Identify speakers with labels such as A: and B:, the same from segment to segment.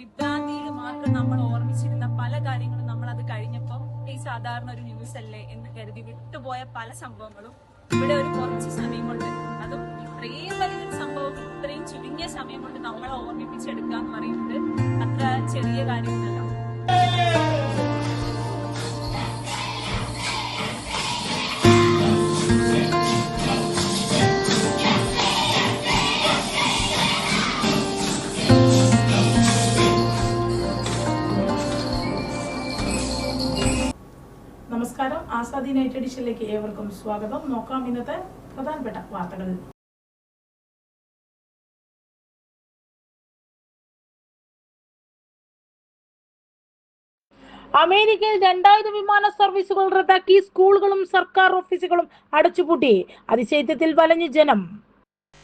A: വിഭ്രാന്തിയിൽ മാത്രം നമ്മൾ ഓർമ്മിച്ചിരുന്ന പല കാര്യങ്ങളും നമ്മൾ അത് കഴിഞ്ഞപ്പോൾ ഈ സാധാരണ ഒരു ന്യൂസ് അല്ലേ എന്ന് കരുതി വിട്ടുപോയ പല സംഭവങ്ങളും ഇവിടെ ഒരു കുറച്ച് സമയം കൊണ്ട് അതും ഇത്രയും വലിയൊരു സംഭവം ഇത്രയും ചുരുങ്ങിയ സമയം കൊണ്ട് നമ്മളെ ഓർമ്മിപ്പിച്ചെടുക്കുക എന്ന് പറയുന്നത്. അത്ര ചെറിയ കാര്യമൊന്നുമല്ല.
B: ആസാദി നൈറ്റ് എഡിഷനിലേക്ക് ഏവർക്കും സ്വാഗതം. നോക്കാം ഇന്നത്തെ പ്രധാനപ്പെട്ട വാർത്തകൾ. അമേരിക്കയിൽ രണ്ടായിരം വിമാന സർവീസുകൾ റദ്ദാക്കി സ്കൂളുകളും സർക്കാർ ഓഫീസുകളും അടച്ചുപൂട്ടി. അതിശൈത്യത്തിൽ വലഞ്ഞു ജനം.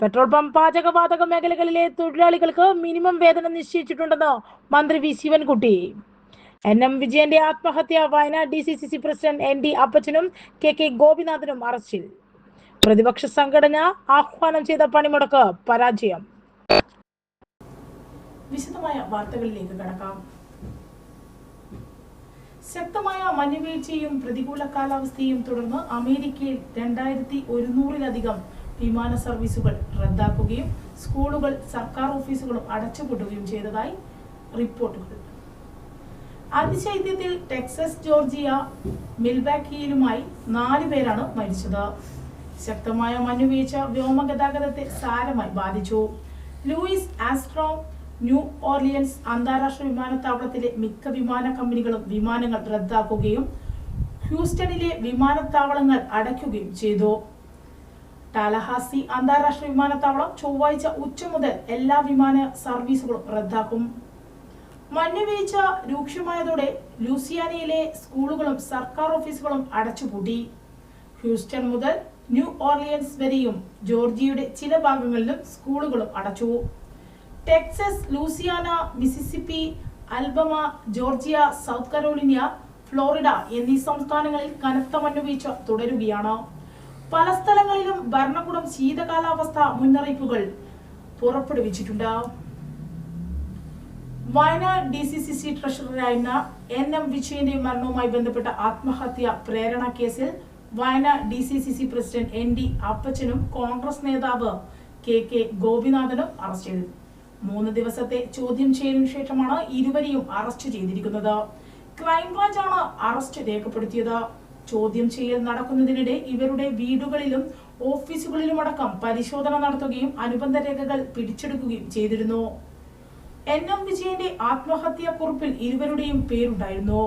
B: പെട്രോൾ പമ്പ് പാചകവാതക മേഖലകളിലെ തൊഴിലാളികൾക്ക് മിനിമം വേതനം നിശ്ചയിച്ചിട്ടുണ്ടെന്ന് മന്ത്രി വി. ശിവൻകുട്ടി. എൻ എം വിജയന്റെ ആത്മഹത്യ Wayanad D C C C president N D അപ്പച്ചനും കെ കെ ഗോപിനാഥനും അറസ്റ്റിൽ. പ്രതിപക്ഷ സംഘടന ആഹ്വാനം ചെയ്ത പണിമുടക്ക് പരാജയം. വിശദമായ വാർത്തകളിലേക്ക് കടക്കാം. ശക്തമായ മഞ്ഞുവീഴ്ചയും പ്രതികൂല കാലാവസ്ഥയും തുടർന്ന് അമേരിക്കയിൽ രണ്ടായിരത്തി ഒരുന്നൂറിലധികം വിമാന സർവീസുകൾ റദ്ദാക്കുകയും സ്കൂളുകൾ സർക്കാർ ഓഫീസുകളും അടച്ചുപൂട്ടുകയും ചെയ്തതായി റിപ്പോർട്ടുകൾ. അതിശൈത്യത്തിൽ ടെക്സസ് ജോർജിയ മിൽബാക്കിയിലുമായി നാല് പേരാണ് മരിച്ചത്. ശക്തമായ മഞ്ഞുവീഴ്ച വ്യോമഗതാഗതത്തെ സാരമായി ബാധിച്ചു. ലൂയിസ് ആസ്ട്രോ ന്യൂ ഓർലിയൻസ് അന്താരാഷ്ട്ര വിമാനത്താവളത്തിലെ മിക്ക വിമാന കമ്പനികളും വിമാനങ്ങൾ റദ്ദാക്കുകയും ഹ്യൂസ്റ്റണിലെ വിമാനത്താവളങ്ങൾ അടയ്ക്കുകയും ചെയ്തു. ടാലഹാസി അന്താരാഷ്ട്ര വിമാനത്താവളം ചൊവ്വാഴ്ച ഉച്ച മുതൽ എല്ലാ വിമാന സർവീസുകളും റദ്ദാക്കും. മഞ്ഞുവീഴ്ച രൂക്ഷമായതോടെ ലൂസിയാനയിലെ സ്കൂളുകളും സർക്കാർ ഓഫീസുകളും അടച്ചുപൂട്ടി. ഹ്യൂസ്റ്റൺ മുതൽ ന്യൂ ഓർലിയൻസ് വരെയും ജോർജിയയുടെ ചില ഭാഗങ്ങളിലും സ്കൂളുകളും അടച്ചു. Texas Louisiana Mississippi Alabama Georgia South Carolina Florida എന്നീ സംസ്ഥാനങ്ങളിൽ കനത്ത മഞ്ഞുവീഴ്ച തുടരുകയാണ്. പല സ്ഥലങ്ങളിലും ഭരണകൂടം ശീതകാലാവസ്ഥ മുന്നറിയിപ്പുകൾ പുറപ്പെടുവിച്ചിട്ടുണ്ട്. Wayanad D C C C ട്രഷററായിരുന്ന N M വിജയന്റെ മരണവുമായി ബന്ധപ്പെട്ട ആത്മഹത്യ പ്രേരണ കേസിൽ Wayanad D C C C president N D അപ്പച്ചനും കോൺഗ്രസ് നേതാവ് കെ കെ ഗോപിനാഥനും അറസ്റ്റ് ചെയ്തു. മൂന്ന് ദിവസത്തെ ചോദ്യം ചെയ്യലിന് ശേഷമാണ് ഇരുവരെയും അറസ്റ്റ് ചെയ്തിരിക്കുന്നത്. ക്രൈംബ്രാഞ്ചാണ് അറസ്റ്റ് രേഖപ്പെടുത്തിയത്. ചോദ്യം ചെയ്യൽ നടക്കുന്നതിനിടെ ഇവരുടെ വീടുകളിലും ഓഫീസുകളിലുമടക്കം പരിശോധന നടത്തുകയും അനുബന്ധ രേഖകൾ പിടിച്ചെടുക്കുകയും ചെയ്തിരുന്നു. എൻ എം വിജയന്റെ ആത്മഹത്യാ കുറിപ്പിൽ ഇരുവരുടെയും പേരുണ്ടായിരുന്നു.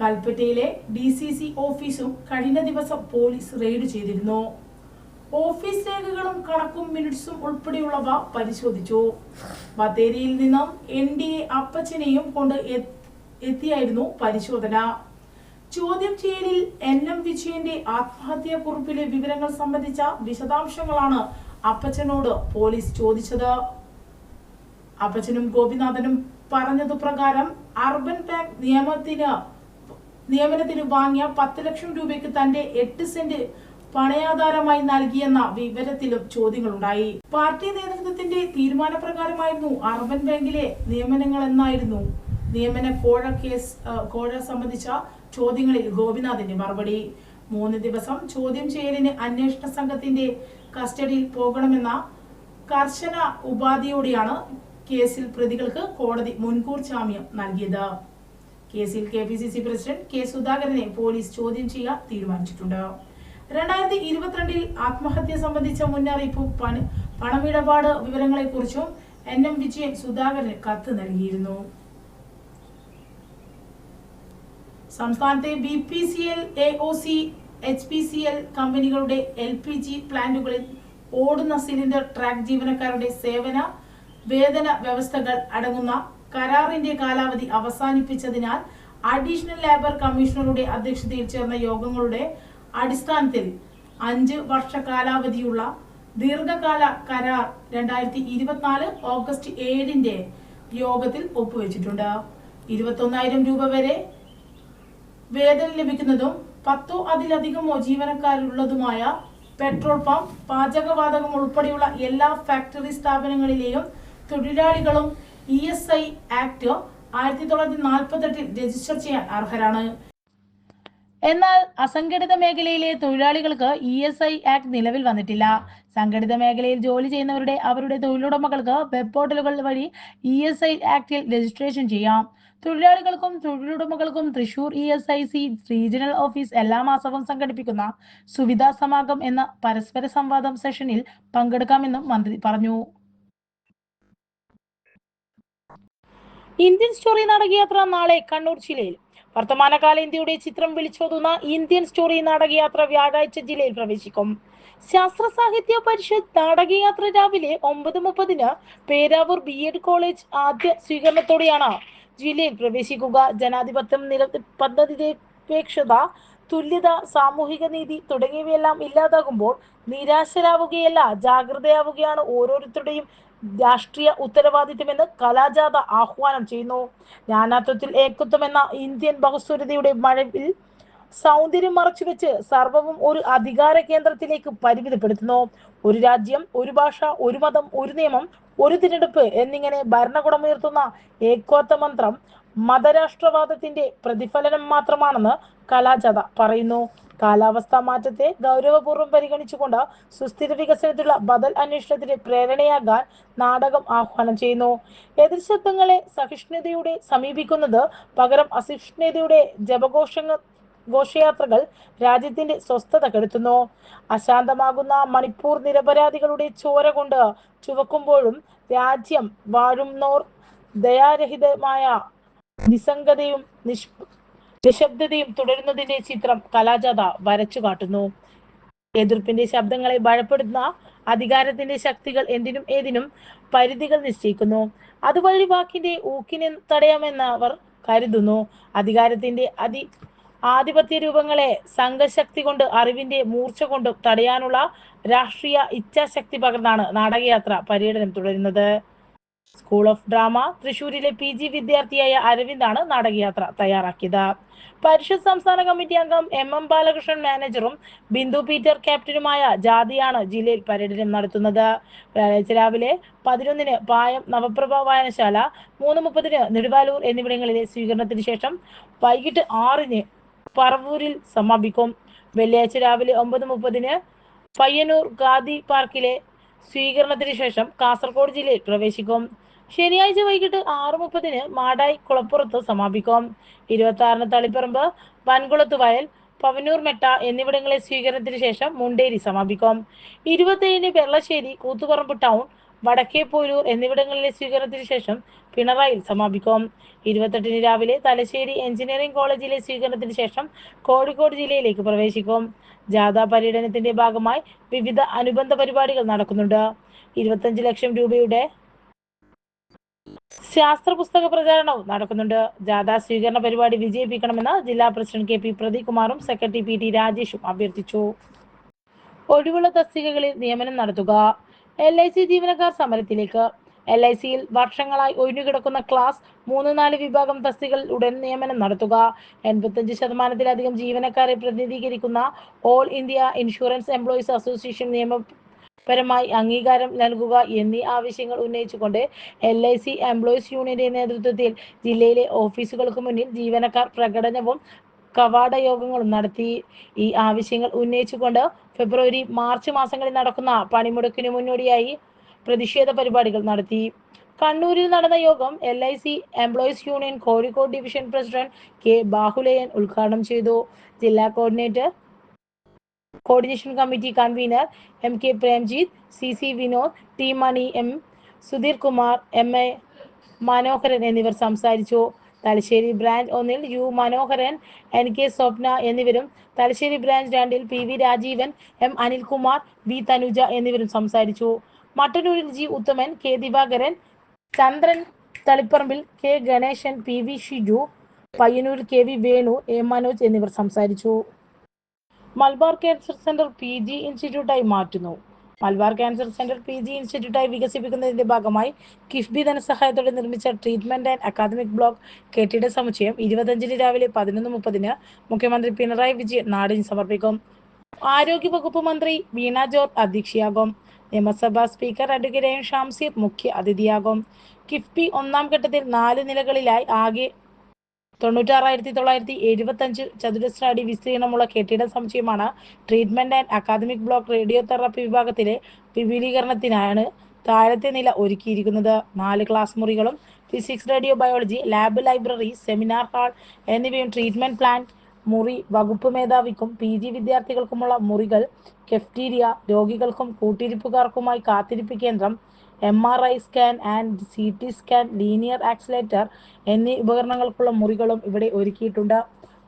B: കൽപ്പറ്റയിലെ ഡി സി സി ഓഫീസും കഴിഞ്ഞ ദിവസം പോലീസ് റെയ്ഡ് ചെയ്തിരുന്നു. ഓഫീസ് രേഖകളും കണക്കും മിനിറ്റ്സും ഉൾപ്പെടെയുള്ളവ പരിശോധിച്ചു. ബത്തേരിയിൽ നിന്നും എൻ ഡി എ അപ്പച്ചനെയും കൊണ്ട് എത്തിയായിരുന്നു പരിശോധന. ചോദ്യം ചെയ്യലിൽ എൻ എം വിജയന്റെ ആത്മഹത്യാ കുറിപ്പിലെ വിവരങ്ങൾ സംബന്ധിച്ച വിശദാംശങ്ങളാണ് അപ്പച്ചനോട് പോലീസ് ചോദിച്ചത്. അപ്പച്ചനും ഗോപിനാഥനും പറഞ്ഞതു പ്രകാരം അർബൻ ബാങ്ക് നിയമത്തിന് നിയമനത്തിന് വാങ്ങിയ പത്ത് ലക്ഷം രൂപയ്ക്ക് തന്റെ എട്ട് സെന്റ് പണയാധാരമായി നൽകിയെന്ന വിവരത്തിലും ചോദ്യങ്ങളുണ്ടായി. പാർട്ടി നേതൃത്വത്തിന്റെ തീരുമാനപ്രകാരമായിരുന്നു അർബൻ ബാങ്കിലെ നിയമനങ്ങൾ എന്നായിരുന്നു നിയമന കോഴ കേസ് കോഴ സംബന്ധിച്ച ചോദ്യങ്ങളിൽ ഗോപിനാഥിന്റെ മറുപടി. മൂന്ന് ദിവസം ചോദ്യം ചെയ്യലിന് അന്വേഷണ സംഘത്തിന്റെ കസ്റ്റഡിയിൽ പോകണമെന്ന കർശന ഉപാധിയോടെയാണ് കേസിൽ പ്രതികൾക്ക് കോടതി മുൻകൂർ ജാമ്യം നൽകിയത്. കേസിൽ K P C C president K സുധാകരനെ പോലീസ് ചോദ്യം ചെയ്യാൻ തീരുമാനിച്ചിട്ടുണ്ട്. രണ്ടായിരത്തി ഇരുപത്തിരണ്ടിൽ ആത്മഹത്യ സംബന്ധിച്ച മുന്നറിയിപ്പും പണ പണമിടപാട് വിവരങ്ങളെക്കുറിച്ചും എൻ എം വിജയൻ സുധാകരന് കത്ത് നൽകിയിരുന്നു. സംസ്ഥാനത്തെ B P C L A O C H P C L കമ്പനികളുടെ എൽ പി ജി പ്ലാന്റുകളിൽ ഓടുന്ന സിലിണ്ടർ ട്രാക്ക് ജീവനക്കാരുടെ സേവന വേതന വ്യവസ്ഥകൾ അടങ്ങുന്ന കരാറിന്റെ കാലാവധി അവസാനിപ്പിച്ചതിനാൽ അഡീഷണൽ ലേബർ കമ്മീഷണറുടെ അധ്യക്ഷതയിൽ ചേർന്ന യോഗങ്ങളുടെ അടിസ്ഥാനത്തിൽ അഞ്ച് വർഷ കാലാവധിയുള്ള ദീർഘകാല കരാർ രണ്ടായിരത്തി ഇരുപത്തിനാല് ഓഗസ്റ്റ് ഏഴിന്റെ യോഗത്തിൽ ഒപ്പുവെച്ചിട്ടുണ്ട്. ഇരുപത്തൊന്നായിരം രൂപ വരെ വേതനം ലഭിക്കുന്നതും പത്തോ അതിലധികമോ ജീവനക്കാരുള്ളതുമായ പെട്രോൾ പമ്പ് പാചകവാതകം ഉൾപ്പെടെയുള്ള എല്ലാ ഫാക്ടറി സ്ഥാപനങ്ങളിലെയും തൊഴിലാളികളും ഇ എസ് ഐ ആക്ട് ആയിരത്തി തൊള്ളായിരത്തി നാൽപ്പത്തെട്ടിൽ രജിസ്റ്റർ ചെയ്യാൻ അർഹരാണ്. എന്നാൽ അസംഘടിത മേഖലയിലെ തൊഴിലാളികൾക്ക് ഇ എസ് ഐ ആക്ട് നിലവിൽ വന്നിട്ടില്ല. സംഘടിത മേഖലയിൽ ജോലി ചെയ്യുന്നവരുടെ അവരുടെ തൊഴിലുടമകൾക്ക് വെബ് പോർട്ടലുകൾ വഴി ഇ എസ് ഐ ആക്ടിൽ രജിസ്ട്രേഷൻ ചെയ്യാം. തൊഴിലാളികൾക്കും തൊഴിലുടമകൾക്കും Thrissur E S I C regional office എല്ലാ മാസവും സംഘടിപ്പിക്കുന്ന സുവിധാ സമാഗം എന്ന പരസ്പര സംവാദം സെഷനിൽ പങ്കെടുക്കാമെന്നും മന്ത്രി പറഞ്ഞു. ഇന്ത്യൻ സ്റ്റോറി നാടകയാത്ര നാളെ കണ്ണൂർ ജില്ലയിൽ. വർത്തമാനകാല ഇന്ത്യയുടെ ചിത്രം വിളിച്ചോതുന്ന ഇന്ത്യൻ സ്റ്റോറി നാടകയാത്ര വ്യാഴാഴ്ച ജില്ലയിൽ പ്രവേശിക്കും. ശാസ്ത്ര സാഹിത്യ പരിഷത്ത് നാടകയാത്ര രാവിലെ ഒമ്പത് മുപ്പതിന് പേരാവൂർ ബി എഡ് കോളേജ് ആദ്യ സ്വീകരണത്തോടെയാണ് ജില്ലയിൽ പ്രവേശിക്കുക. ജനാധിപത്യം നില പദ്ധതിപേക്ഷത തുല്യത സാമൂഹിക നീതി തുടങ്ങിയവയെല്ലാം ഇല്ലാതാകുമ്പോൾ നിരാശരാവുകയല്ല ജാഗ്രതയാവുകയാണ് ഓരോരുത്തരുടെയും രാഷ്ട്രീയ ഉത്തരവാദിത്വമെന്ന് കലാജാഥ ആഹ്വാനം ചെയ്യുന്നു. നാനാത്വത്തിൽ ഏകത്വം എന്ന ഇന്ത്യൻ ബഹുസ്വരതയുടെ മഴവിൽ സൗന്ദര്യം മറച്ചു വെച്ച് സർവവും ഒരു അധികാര കേന്ദ്രത്തിലേക്ക് പരിമിതപ്പെടുത്തുന്നു. ഒരു രാജ്യം ഒരു ഭാഷ ഒരു മതം ഒരു നിയമം ഒരു തിരഞ്ഞെടുപ്പ് എന്നിങ്ങനെ ഭരണകൂടമുയർത്തുന്ന ഏകോത്ത മന്ത്രം മതരാഷ്ട്രവാദത്തിന്റെ പ്രതിഫലനം മാത്രമാണെന്ന് കലാജാഥ പറയുന്നു. കാലാവസ്ഥാ മാറ്റത്തെ ഗൗരവപൂർവം പരിഗണിച്ചുകൊണ്ട് സുസ്ഥിര വികസനത്തിലുള്ള ബദൽ അന്വേഷണത്തിന് പ്രേരണയാകാൻ നാടകം ആഹ്വാനം ചെയ്യുന്നു. എതിർശബ്ദങ്ങളെ സഹിഷ്ണുതയോടെ സമീപിക്കുന്നത് പകരം അസഹിഷ്ണുതയുടെ ജപഘോഷങ്ങൾ ഘോഷയാത്രകൾ രാജ്യത്തിന്റെ സ്വസ്ഥത കെടുത്തുന്നു. അശാന്തമാകുന്ന മണിപ്പൂർ നിരപരാധികളുടെ ചോര കൊണ്ട് ചുവക്കുമ്പോഴും രാജ്യം വാഴുന്നോർ ദയാരഹിതമായ നിസ്സംഗതയും നിഷ് നിശബ്ദതയും തുടരുന്നതിന്റെ ചിത്രം കലാജാഥ വരച്ചു കാട്ടുന്നു. എതിർപ്പിന്റെ ശബ്ദങ്ങളെ ഭയപ്പെടുന്ന അധികാരത്തിന്റെ ശക്തികൾ എന്തിനും ഏതിനും പരിധികൾ നിശ്ചയിക്കുന്നു. അതുവഴി വാക്കിന്റെ ഊക്കിനെ തടയാമെന്ന് അവർ കരുതുന്നു. അധികാരത്തിന്റെ അതി ആധിപത്യ രൂപങ്ങളെ സംഘശക്തി കൊണ്ട് അറിവിന്റെ മൂർച്ച കൊണ്ടും തടയാനുള്ള രാഷ്ട്രീയ ഇച്ഛാശക്തി പകർന്നാണ് നാടകയാത്ര പര്യടനം തുടരുന്നത്. സ്കൂൾ ഓഫ് ഡ്രാമ തൃശൂരിലെ പി ജി വിദ്യാർത്ഥിയായ അരവിന്ദാണ് നാടകയാത്ര തയ്യാറാക്കിയത്. പരിഷത്ത് സംസ്ഥാന കമ്മിറ്റി അംഗം എം എം ബാലകൃഷ്ണൻ മാനേജറും ബിന്ദു പീറ്റർ ക്യാപ്റ്റനുമായ ജാതിയാണ് ജില്ലയിൽ പര്യടനം നടത്തുന്നത്. വ്യാഴാഴ്ച രാവിലെ പതിനൊന്നിന് പായം നവപ്രഭ വായനശാല മൂന്ന് മുപ്പതിന് നെടുവാലൂർ എന്നിവിടങ്ങളിലെ സ്വീകരണത്തിന് ശേഷം വൈകിട്ട് ആറിന് പറവൂരിൽ സമാപിക്കും. വെള്ളിയാഴ്ച രാവിലെ ഒമ്പത് മുപ്പതിന് പയ്യന്നൂർ ഗാന്ധി പാർക്കിലെ സ്വീകരണത്തിന് ശേഷം കാസർഗോഡ് ജില്ലയിൽ പ്രവേശിക്കും. ശനിയാഴ്ച വൈകിട്ട് ആറ് മുപ്പതിന് മാടായി കുളപ്പുറത്ത് സമാപിക്കും. ഇരുപത്തി ആറിന് തളിപ്പറമ്പ് വൻകുളത്ത് വയൽ പവനൂർ മെട്ട എന്നിവിടങ്ങളെ സ്വീകരണത്തിന് ശേഷം മുണ്ടേരി സമാപിക്കും. ഇരുപത്തേഴിന് വെള്ളശ്ശേരി കൂത്തുപറമ്പ് ടൗൺ വടക്കേപ്പോരൂർ എന്നിവിടങ്ങളിലെ സ്വീകരണത്തിന് ശേഷം പിണറായിൽ സമാപിക്കും. ഇരുപത്തെട്ടിന് രാവിലെ തലശ്ശേരി എഞ്ചിനീയറിംഗ് കോളേജിലെ സ്വീകരണത്തിന് ശേഷം കോഴിക്കോട് ജില്ലയിലേക്ക് പ്രവേശിക്കും. ജാഥ പര്യടനത്തിന്റെ ഭാഗമായി വിവിധ അനുബന്ധ പരിപാടികൾ നടക്കുന്നുണ്ട്. ഇരുപത്തഞ്ച് ലക്ഷം രൂപയുടെ ശാസ്ത്ര പുസ്തക പ്രചാരണവും നടക്കുന്നുണ്ട്. ജാഥ സ്വീകരണ പരിപാടി വിജയിപ്പിക്കണമെന്ന് ജില്ലാ പ്രസിഡന്റ് കെ പി പ്രദീപ്കുമാറും സെക്രട്ടറി പി ടി രാജേഷും അഭ്യർത്ഥിച്ചു. ഒഴിവുള്ള തസ്തികകളിൽ നിയമനം നടത്തുക. എൽ ഐ സി ജീവനക്കാർ സമരത്തിലേക്ക്. എൽ ഐ സിയിൽ വർഷങ്ങളായി ഒഴിഞ്ഞുകിടക്കുന്ന ക്ലാസ് മൂന്ന് നാല് വിഭാഗം തസ്തികൾ ഉടൻ നിയമനം നടത്തുക. എൺപത്തഞ്ച് ശതമാനത്തിലധികം ജീവനക്കാരെ പ്രതിനിധീകരിക്കുന്ന all India insurance employees association നിയമപരമായി അംഗീകാരം നൽകുക എന്നീ ആവശ്യങ്ങൾ ഉന്നയിച്ചുകൊണ്ട് എൽ ഐ സി എംപ്ലോയീസ് യൂണിയന്റെ നേതൃത്വത്തിൽ ജില്ലയിലെ ഓഫീസുകൾക്ക് മുന്നിൽ ജീവനക്കാർ പ്രകടനവും കവാട യോഗങ്ങളും നടത്തി. ഈ ആവശ്യങ്ങൾ ഉന്നയിച്ചുകൊണ്ട് ഫെബ്രുവരി മാർച്ച് മാസങ്ങളിൽ നടക്കുന്ന പണിമുടക്കിന് മുന്നോടിയായി പ്രതിഷേധ പരിപാടികൾ നടത്തി. കണ്ണൂരിൽ നടന്ന യോഗം L I C employees union Kozhikode division president K Bahulayan ഉദ്ഘാടനം ചെയ്തു. ജില്ലാ coordinator coordination committee convener M K Premjith C C Vinod T Mani M Sudheer Kumar M A Manoharan എന്നിവർ സംസാരിച്ചു. തലശ്ശേരി ബ്രാഞ്ച് ഒന്നിൽ U Manoharan N K Swapna എന്നിവരും Thalassery branch രണ്ടിൽ P V Rajeevan M Anilkumar V Thanuja എന്നിവരും സംസാരിച്ചു. മട്ടന്നൂരിൽ G Uthaman K Divakaran Chandran തളിപ്പറമ്പിൽ K Ganeshan P V Shiju പയ്യന്നൂരിൽ K V Venu A Manoj എന്നിവർ സംസാരിച്ചു. Malabar cancer centre P G ഇൻസ്റ്റിറ്റ്യൂട്ടായി മാറ്റുന്നു. Malabar cancer centre P G ഇൻസ്റ്റിറ്റ്യൂട്ടായി വികസിപ്പിക്കുന്നതിന്റെ ഭാഗമായി കിഫ്ബി ധനസഹായത്തോടെ നിർമ്മിച്ച ട്രീറ്റ്മെന്റ് ആൻഡ് അക്കാദമിക് ബ്ലോക്ക് കെട്ടിട സമുച്ചയം ഇരുപത്തഞ്ചിന് രാവിലെ പതിനൊന്ന് മുപ്പതിന് മുഖ്യമന്ത്രി പിണറായി വിജയൻ നാടിന് സമർപ്പിക്കും. ആരോഗ്യ വകുപ്പ് മന്ത്രി വീണ ജോർജ് അധ്യക്ഷയാകും. നിയമസഭാ സ്പീക്കർ അഡ്വക്കേറ്റ് എം ഷാംസീർ മുഖ്യ അതിഥിയാകും. കിഫ്ബി ഒന്നാം ഘട്ടത്തിൽ നാല് നിലകളിലായി ആകെ തൊണ്ണൂറ്റാറായിരത്തി തൊള്ളായിരത്തി എഴുപത്തി അഞ്ച് ചതുരശ്ര അടി വിസ്തീർണമുള്ള കെട്ടിട സമുച്ചയമാണ് treatment and academic block radio therapy വിഭാഗത്തിലെ വിപുലീകരണത്തിനാണ് താഴത്തെ നില ഒരുക്കിയിരിക്കുന്നത്. നാല് ക്ലാസ് മുറികളും physics radio biology lab library seminar hall എന്നിവയും ട്രീറ്റ്മെന്റ് പ്ലാന്റ് മുറി വകുപ്പ് മേധാവിക്കും പി ജി വിദ്യാർത്ഥികൾക്കുമുള്ള മുറികൾ കെഫ്റ്റീരിയ രോഗികൾക്കും കൂട്ടിരിപ്പുകാർക്കുമായി കാത്തിരിപ്പ് കേന്ദ്രം M R I scan and C T scan linear accelerator എന്നീ ഉപകരണങ്ങൾക്കുള്ള മുറികളും ഇവിടെ ഒരുക്കിയിട്ടുണ്ട്.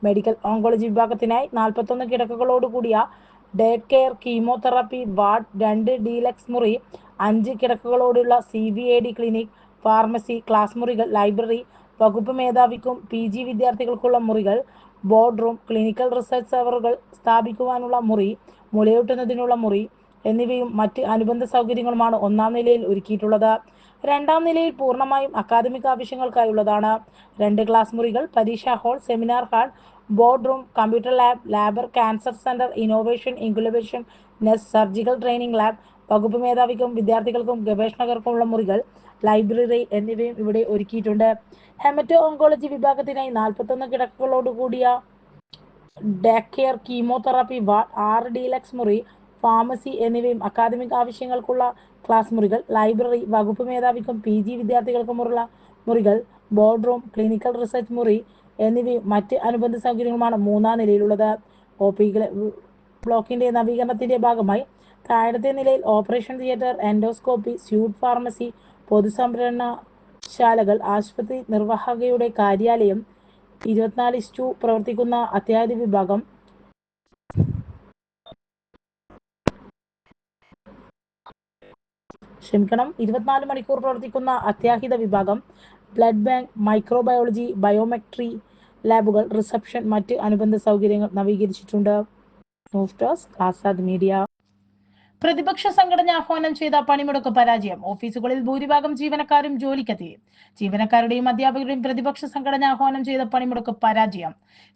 B: മെഡിക്കൽ ഓങ്കോളജി വിഭാഗത്തിനായി നാൽപ്പത്തൊന്ന് കിടക്കകളോടുകൂടിയ ഡേ കെയർ കീമോതെറാപ്പി വാർഡ് രണ്ട് ഡീലക്സ് മുറി അഞ്ച് കിടക്കകളോടുള്ള C V A D clinic pharmacy class മുറികൾ ലൈബ്രറി വകുപ്പ് മേധാവിക്കും പി ജി വിദ്യാർത്ഥികൾക്കുള്ള മുറികൾ ബോർഡ് റൂം ക്ലിനിക്കൽ റിസർച്ച് സെർവറുകൾ സ്ഥാപിക്കുവാനുള്ള മുറി മുലയൂട്ടുന്നതിനുള്ള മുറി എന്നിവയും മറ്റ് അനുബന്ധ സൗകര്യങ്ങളുമാണ് ഒന്നാം നിലയിൽ ഒരുക്കിയിട്ടുള്ളത്. രണ്ടാം നിലയിൽ പൂർണമായും അക്കാദമിക് ആവശ്യങ്ങൾക്കായുള്ളതാണ്. രണ്ട് ക്ലാസ് മുറികൾ പരീക്ഷാ hall seminar hall board room computer lab Malabar cancer centre innovation incubation നെസ് സർജിക്കൽ ട്രെയിനിങ് ലാബ് വകുപ്പ് മേധാവിക്കും വിദ്യാർത്ഥികൾക്കും ഗവേഷണകർക്കുമുള്ള മുറികൾ ലൈബ്രറി എന്നിവയും ഇവിടെ ഒരുക്കിയിട്ടുണ്ട്. ഹെമറ്റോ ഓങ്കോളജി വിഭാഗത്തിനായി നാൽപ്പത്തൊന്ന് കിടക്കുകളോടുകൂടിയ ഡാക്കെയർ കീമോതെറാപ്പി വാർഡ് ആറ് ഡീലക്സ് മുറി ഫാർമസി എന്നിവയും അക്കാദമിക് ആവശ്യങ്ങൾക്കുള്ള ക്ലാസ് മുറികൾ ലൈബ്രറി വകുപ്പ് മേധാവിക്കും പി ജി വിദ്യാർത്ഥികൾക്കുമുള്ള മുറികൾ ബോർഡ് റൂം ക്ലിനിക്കൽ റിസർച്ച് മുറി എന്നിവയും മറ്റ് അനുബന്ധ സൗകര്യങ്ങളുമാണ് മൂന്നാം നിലയിലുള്ളത്. ഒ പി ബ്ലോക്കിന്റെ നവീകരണത്തിന്റെ ഭാഗമായി താഴത്തെ നിലയിൽ operation theatre endoscopy suite pharmacy പൊതുസംഭരണശാലകൾ ആശുപത്രി നിർവാഹകയുടെ കാര്യാലയം ഇരുപത്തിനാല് ഇസ്റ്റു പ്രവർത്തിക്കുന്ന അത്യാഹിത വിഭാഗം ക്ഷമിക്കണം. ഇരുപത്തിനാല് മണിക്കൂർ പ്രവർത്തിക്കുന്ന അത്യാഹിത വിഭാഗം ബ്ലഡ് ബാങ്ക് മൈക്രോബയോളജി ബയോമെട്രി ലാബുകൾ റിസപ്ഷൻ മറ്റ് അനുബന്ധ സൗകര്യങ്ങൾ നവീകരിച്ചിട്ടുണ്ട്. News desk Azad media. പ്രതിപക്ഷ സംഘടന ആഹ്വാനം ചെയ്ത പണിമുടക്ക് പരാജയം. ഓഫീസുകളിൽ ഭൂരിഭാഗം ജീവനക്കാരും ജോലിക്കെത്തി. ജീവനക്കാരുടെയും അധ്യാപകരുടെയും പ്രതിപക്ഷ സംഘടന ആഹ്വാനം ചെയ്ത പണിമുടക്ക് പരാജയം.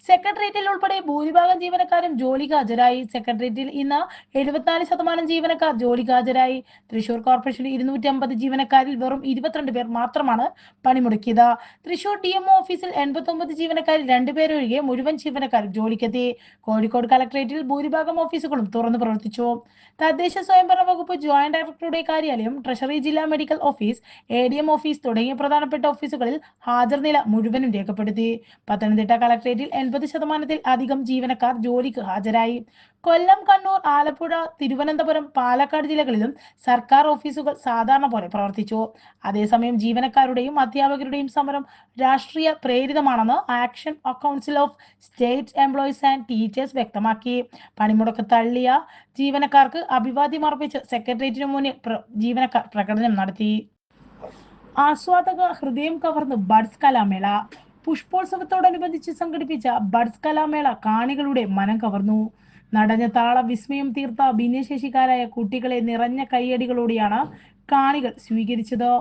B: സെക്രട്ടേറിയറ്റിൽ ഉൾപ്പെടെ ഭൂരിഭാഗം ജീവനക്കാരും ജോലിക്ക് ഹാജരായി. സെക്രട്ടേറിയറ്റിൽ ഇന്ന് എഴുപത്തിനാല് ശതമാനം ജീവനക്കാർ ജോലിക്ക് ഹാജരായി. തൃശൂർ കോർപ്പറേഷനിൽ ഇരുന്നൂറ്റി അമ്പത് ജീവനക്കാരിൽ വെറും ഇരുപത്തിരണ്ട് പേർ മാത്രമാണ് പണിമുടക്കിയത്. തൃശൂർ ഡി എം ഓഫീസിൽ എൺപത്തി ജീവനക്കാരിൽ രണ്ടുപേരൊഴികെ മുഴുവൻ ജീവനക്കാരും ജോലിക്കെത്തി. കോഴിക്കോട് കളക്ടറേറ്റിൽ ഭൂരിഭാഗം ഓഫീസുകളും തുറന്നു പ്രവർത്തിച്ചു. തദ്ദേശ സ്വയംഭരണ വകുപ്പ് ജോയിന്റ് ഡയറക്ടറുടെ കാര്യാലയം ട്രഷറി ജില്ലാ medical office A D M office തുടങ്ങിയ പ്രധാനപ്പെട്ട ഓഫീസുകളിൽ ഹാജർനില മുഴുവനും രേഖപ്പെടുത്തി. പത്തനംതിട്ട കളക്ടറേറ്റിൽ എൺപത് ശതമാനത്തിൽ അധികം ജീവനക്കാർ ജോലിക്ക് ഹാജരായി. കൊല്ലം കണ്ണൂർ ആലപ്പുഴ തിരുവനന്തപുരം പാലക്കാട് ജില്ലകളിലും സർക്കാർ ഓഫീസുകൾ സാധാരണ പോലെ പ്രവർത്തിച്ചു. അതേസമയം ജീവനക്കാരുടെയും അധ്യാപകരുടെയും സമരം രാഷ്ട്രീയ പ്രേരിതമാണെന്ന് action council of state employees and teachers വ്യക്തമാക്കി. പണിമുടക്ക് തള്ളിയ ജീവനക്കാർക്ക് അഭിവാദ്യം അർപ്പിച്ച് സെക്രട്ടേറിയറ്റിന് മുന്നിൽ ജീവനക്കാർ പ്രകടനം നടത്തി. ആസ്വാദക ഹൃദയം കവർന്ന് ബഡ്സ് കലാമേള. പുഷ്പോത്സവത്തോടനുബന്ധിച്ച് സംഘടിപ്പിച്ച ബഡ്സ് കലാമേള കാണികളുടെ മനം കവർന്നു. നടഞ്ഞ താള വിസ്മയം തീർത്ത ഭിന്നശേഷിക്കാരായ കുട്ടികളെ നിറഞ്ഞ കൈയടികളോടെയാണ് കാണികൾ സ്വീകരിച്ചത്.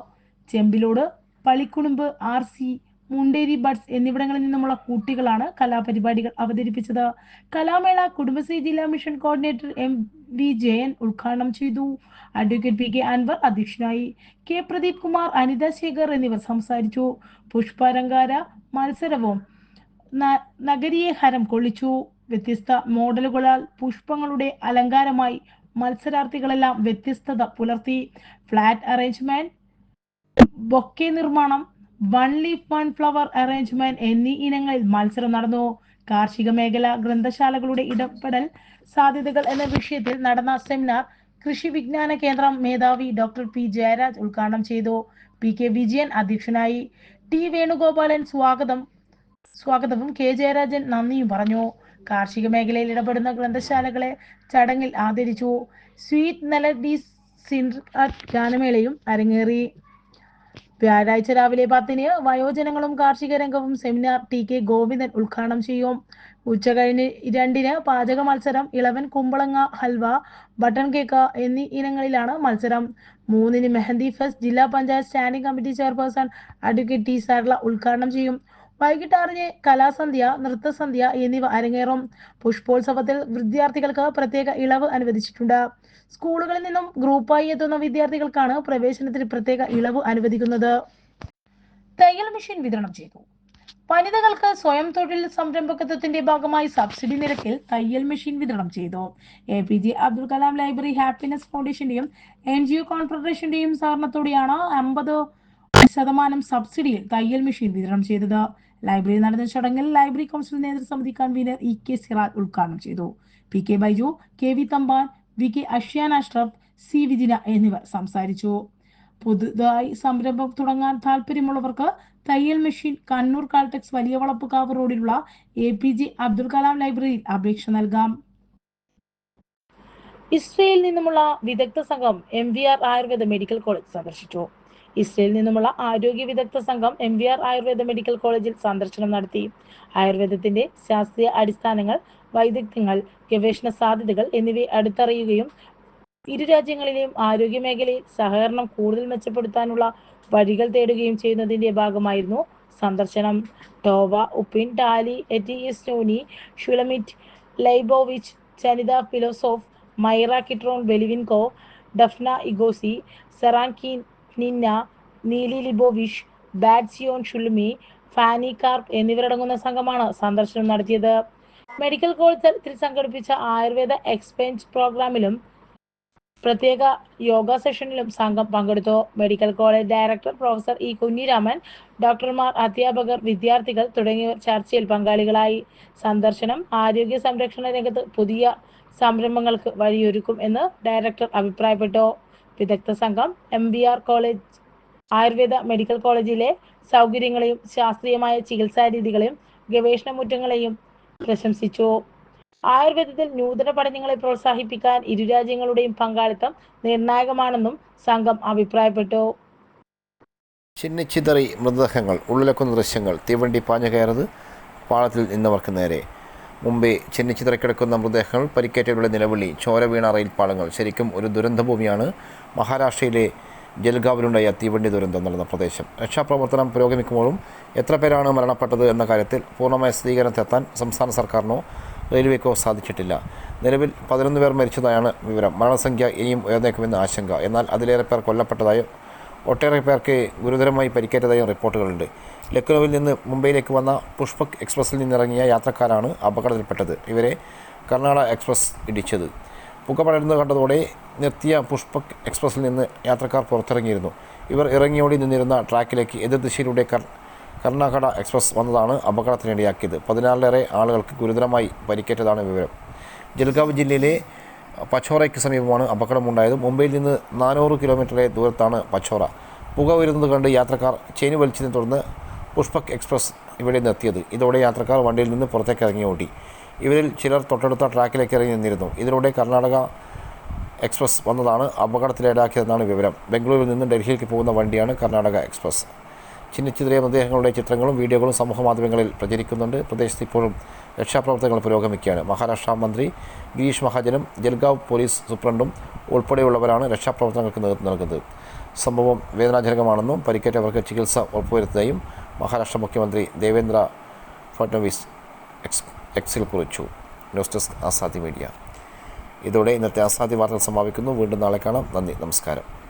B: ചെമ്പിലോട് പളിക്കുണുമ്പ് ആർ സി മുണ്ടേരി ബഡ്സ് എന്നിവിടങ്ങളിൽ നിന്നുമുള്ള കുട്ടികളാണ് കലാപരിപാടികൾ അവതരിപ്പിച്ചത്. കലാമേള കുടുംബശ്രീ ജില്ലാ mission coordinator M V Jayan ഉദ്ഘാടനം ചെയ്തു. അഡ്വക്കേറ്റ് പി കെ അൻവർ അധ്യക്ഷനായി കെ പ്രദീപ് കുമാർ അനിത ശേഖർ എന്നിവർ സംസാരിച്ചു. പുഷ്പാരങ്കാര മത്സരവും നഗരിയെ ഹരം കൊള്ളിച്ചു. വ്യത്യസ്ത മോഡലുകളാൽ പുഷ്പങ്ങളുടെ അലങ്കാരമായി മത്സരാർത്ഥികളെല്ലാം വ്യത്യസ്തത പുലർത്തി. ഫ്ലാറ്റ് അറേഞ്ച്മെന്റ് ബൊക്കെ നിർമ്മാണം one leaf one flower arrangement എന്നീ ഇനങ്ങളിൽ മത്സരം നടന്നു. കാർഷിക മേഖല ഗ്രന്ഥശാലകളുടെ ഇടപെടൽ സാധ്യതകൾ എന്ന വിഷയത്തിൽ നടന്ന സെമിനാർ കൃഷി വിജ്ഞാന കേന്ദ്രം മേധാവി ഡോക്ടർ പി ജയരാജ് ഉദ്ഘാടനം ചെയ്തു. പി കെ വിജയൻ അധ്യക്ഷനായി. ടി വേണുഗോപാലൻ സ്വാഗതം സ്വാഗതവും കെ ജയരാജൻ നന്ദിയും പറഞ്ഞു. കാർഷിക മേഖലയിൽ ഇടപെടുന്ന ഗ്രന്ഥശാലകളെ ചടങ്ങിൽ ആദരിച്ചു. സ്വീറ്റ് മെലഡീസ് സിൻഡ്രാറ്റ് ഗാനമേളയും അരങ്ങേറി. വ്യാഴാഴ്ച രാവിലെ പത്തിന് വയോജനങ്ങളും കാർഷിക രംഗവും സെമിനാർ ടി കെ ഗോവിന്ദൻ ഉദ്ഘാടനം ചെയ്യും. ഉച്ചകഴിഞ്ഞ് രണ്ടിന് പാചക മത്സരം ഇളവൻ കുമ്പളങ്ങ ഹൽവ ബട്ടൺ കേക്ക് എന്നീ ഇനങ്ങളിലാണ് മത്സരം. മൂന്നിന് മെഹന്തി ഫെസ്റ്റ് ജില്ലാ panchayat standing committee chairperson advocate T Sarala ഉദ്ഘാടനം ചെയ്യും. വൈകിട്ട് ആറിന് കലാസന്ധ്യ നൃത്തസന്ധ്യ എന്നിവ അരങ്ങേറും. പുഷ്പോത്സവത്തിൽ വിദ്യാർത്ഥികൾക്ക് പ്രത്യേക ഇളവ് അനുവദിച്ചിട്ടുണ്ട്. സ്കൂളുകളിൽ നിന്നും ഗ്രൂപ്പായി എത്തുന്ന വിദ്യാർത്ഥികൾക്കാണ് പ്രവേശനത്തിന് പ്രത്യേക ഇളവ് അനുവദിക്കുന്നത്. തയ്യൽ മെഷീൻ വിതരണം ചെയ്തു. വനിതകൾക്ക് സ്വയം തൊഴിൽ സംരംഭകത്വത്തിന്റെ ഭാഗമായി സബ്സിഡി നിരക്കിൽ തയ്യൽ മെഷീൻ വിതരണം ചെയ്തു. A P J Abdul Kalam library happiness ഫൗണ്ടേഷന്റെയും N G O കോൺഫെഡറേഷന്റെയും സഹകരണത്തോടെയാണ് അമ്പത് ശതമാനം സബ്സിഡിയിൽ തയ്യൽ മെഷീൻ വിതരണം ചെയ്തത്. ലൈബ്രറി നടന്ന ചടങ്ങിൽ ലൈബ്രറി കൗൺസിൽ നേതൃസമിതി കൺവീനർ ഇ കെ സിറാജ് ഉദ്ഘാടനം ചെയ്തു. P K Baiju K V Thampan V K അഷ്യാൻ Ashraf C Vijina എന്നിവർ സംസാരിച്ചു. പുതുതായി സംരംഭം തുടങ്ങാൻ താല്പര്യമുള്ളവർക്ക് തയ്യൽ മെഷീൻ കണ്ണൂർ കാൽടെക്സ് വലിയ വളപ്പുകാവ് റോഡിലുള്ള A P J Abdul Kalam ലൈബ്രറിയിൽ അപേക്ഷ നൽകാം. ഇസ്രയേലിൽ നിന്നുമുള്ള വിദഗ്ധ സംഘം M V R Ayurveda medical college സന്ദർശിച്ചു. ഇസ്രയേലിൽ നിന്നുമുള്ള ആരോഗ്യ വിദഗ്ധ സംഘം M V R Ayurveda medical കോളേജിൽ സന്ദർശനം നടത്തി. ആയുർവേദത്തിന്റെ ശാസ്ത്രീയ അടിസ്ഥാനങ്ങൾ വൈദഗ്ധ്യങ്ങൾ ഗവേഷണ സാധ്യതകൾ എന്നിവയെ അടുത്തറിയുകയും ഇരു രാജ്യങ്ങളിലെയും ആരോഗ്യ മേഖലയിൽ സഹകരണം കൂടുതൽ മെച്ചപ്പെടുത്താനുള്ള വഴികൾ തേടുകയും ചെയ്യുന്നതിന്റെ ഭാഗമായിരുന്നു സന്ദർശനം. ടോവ ഉപ്പിൻ Tally എറ്റിയസ്റ്റോനി ഷുലമിറ്റ് ലൈബോവിച്ച് ചനിത ഫിലോസോഫ് മൈറ കിട്രോൺ ബെലിവിൻകോ Dafna Igosi Serankin Nina Nili Libovich Batzion Shulmi Fanny Karp എന്നിവരടങ്ങുന്ന സംഘമാണ് സന്ദർശനം നടത്തിയത്. മെഡിക്കൽ കോളേജ് തലത്തിൽ സംഘടിപ്പിച്ച ആയുർവേദ എക്സ്പെൻസ് പ്രോഗ്രാമിലും പ്രത്യേക യോഗ സെഷനിലും സംഘം പങ്കെടുത്തു. Medical college director professor E Kunhiraman ഡോക്ടർമാർ അധ്യാപകർ വിദ്യാർത്ഥികൾ തുടങ്ങിയവർ ചർച്ചയിൽ പങ്കാളികളായി. സന്ദർശനം ആരോഗ്യ സംരക്ഷണ രംഗത്ത് പുതിയ സംരംഭങ്ങൾക്ക് വഴിയൊരുക്കും എന്ന് ഡയറക്ടർ അഭിപ്രായപ്പെട്ടു. വിദഗ്ധ സംഘം M B R college Ayurveda medical കോളേജിലെ സൗകര്യങ്ങളെയും ശാസ്ത്രീയമായ ചികിത്സാ രീതികളെയും ഗവേഷണ മുറ്റങ്ങളെയും പ്രശംസിച്ചു. ആയുർവേദത്തിൽ നൂതന പഠനങ്ങളെ പ്രോത്സാഹിപ്പിക്കാൻ ഇരു രാജ്യങ്ങളുടെയും പങ്കാളിത്തം നിർണായകമാണെന്നും സംഘം അഭിപ്രായപ്പെട്ടു.
C: ചിന്നിച്ചിതറി മൃതദേഹങ്ങൾ ഉള്ളിലക്കുന്ന ദൃശ്യങ്ങൾ തീവണ്ടി പാഞ്ഞു കയറത് പാളത്തിൽ നിന്നവർക്ക് നേരെ മുമ്പേ ചിന്നിച്ചിതറക്കിടക്കുന്ന മൃതദേഹങ്ങൾ പരിക്കേറ്റവരുടെ നിലവിളി ചോര വീണ ശരിക്കും ഒരു ദുരന്തഭൂമിയാണ് മഹാരാഷ്ട്രയിലെ ജൽഗാവിലുണ്ടായ തീവണ്ടി ദുരന്തം നടന്ന പ്രദേശം. രക്ഷാപ്രവർത്തനം പുരോഗമിക്കുമ്പോഴും എത്ര പേരാണ് മരണപ്പെട്ടത് എന്ന കാര്യത്തിൽ പൂർണമായ സ്ഥിരീകരണത്തെത്താൻ സംസ്ഥാന സർക്കാരിനോ റെയിൽവേക്കോ സാധിച്ചിട്ടില്ല. നിലവിൽ പതിനൊന്ന് പേർ മരിച്ചതായാണ് വിവരം. മരണസംഖ്യ ഇനിയും ഉയർന്നേക്കുമെന്ന് ആശങ്ക. എന്നാൽ അതിലേറെ പേർ കൊല്ലപ്പെട്ടതായും ഒട്ടേറെ പേർക്ക് ഗുരുതരമായി പരിക്കേറ്റതായും റിപ്പോർട്ടുകളുണ്ട്. ലക്നൌവിൽ നിന്ന് മുംബൈയിലേക്ക് വന്ന പുഷ്പക് എക്സ്പ്രസ്സിൽ നിന്നിറങ്ങിയ യാത്രക്കാരാണ് അപകടത്തിൽപ്പെട്ടത്. ഇവരെ കർണാടക എക്സ്പ്രസ് ഇടിച്ചത്. പുക പടരുന്നത് കണ്ടതോടെ നിർത്തിയ പുഷ്പക് എക്സ്പ്രസ്സിൽ നിന്ന് യാത്രക്കാർ പുറത്തിറങ്ങിയിരുന്നു. ഇവർ ഇറങ്ങിയോടി നിന്നിരുന്ന ട്രാക്കിലേക്ക് എതിർദിശയിലൂടെ കർ കർണാടക എക്സ്പ്രസ് വന്നതാണ് അപകടത്തിനിടയാക്കിയത്. പതിനാലിലേറെ ആളുകൾക്ക് ഗുരുതരമായി പരിക്കേറ്റതാണ് വിവരം. ജൽഗാവ് ജില്ലയിലെ പച്ചോറയ്ക്ക് സമീപമാണ് അപകടമുണ്ടായത്. മുംബൈയിൽ നിന്ന് നാനൂറ് കിലോമീറ്ററിലെ ദൂരത്താണ് പച്ചോറ. പുക ഉയരുന്നത് കണ്ട് യാത്രക്കാർ ചെയിന് വലിച്ചതിനെ തുടർന്ന് പുഷ്പക് എക്സ്പ്രസ് ഇവിടെ നിന്നെത്തിയത്. ഇതോടെ യാത്രക്കാർ വണ്ടിയിൽ നിന്ന് പുറത്തേക്ക് ഇറങ്ങി ഓടി. ഇവരിൽ ചിലർ തൊട്ടടുത്ത ട്രാക്കിലേക്ക് ഇറങ്ങി നിന്നിരുന്നു. ഇതിലൂടെ കർണാടക എക്സ്പ്രസ് വന്നതാണ് അപകടത്തിലിടാക്കിയതെന്നാണ് വിവരം. ബംഗളൂരുവിൽ നിന്ന് ഡൽഹിയിലേക്ക് പോകുന്ന വണ്ടിയാണ് കർണാടക എക്സ്പ്രസ്. ചിന്നിച്ചിതറിയ മൃതദേഹങ്ങളുടെ ചിത്രങ്ങളും വീഡിയോകളും സമൂഹ മാധ്യമങ്ങളിൽ പ്രചരിക്കുന്നുണ്ട്. പ്രദേശത്ത് ഇപ്പോഴും രക്ഷാപ്രവർത്തനങ്ങൾ പുരോഗമിക്കുകയാണ്. മഹാരാഷ്ട്ര മന്ത്രി ഗിരീഷ് മഹാജനും ജൽഗാവ് പോലീസ് സൂപ്രണ്ടും ഉൾപ്പെടെയുള്ളവരാണ് രക്ഷാപ്രവർത്തനങ്ങൾക്ക് നേതൃത്വം നൽകുന്നത്. സംഭവം വേദനാജനകമാണെന്നും പരിക്കേറ്റവർക്ക് ചികിത്സ ഉറപ്പുവരുത്തുകയും മഹാരാഷ്ട്ര മുഖ്യമന്ത്രി ദേവേന്ദ്ര ഫഡ്നവിസ് എക്സ് എക്സിൽ കുറിച്ചു. News desk Azadi media. ഇതോടെ ഇന്നത്തെ ആസാദി വാർത്തകൾ സമാപിക്കുന്നു. വീണ്ടും നാളെ കാണാം. നന്ദി. നമസ്കാരം.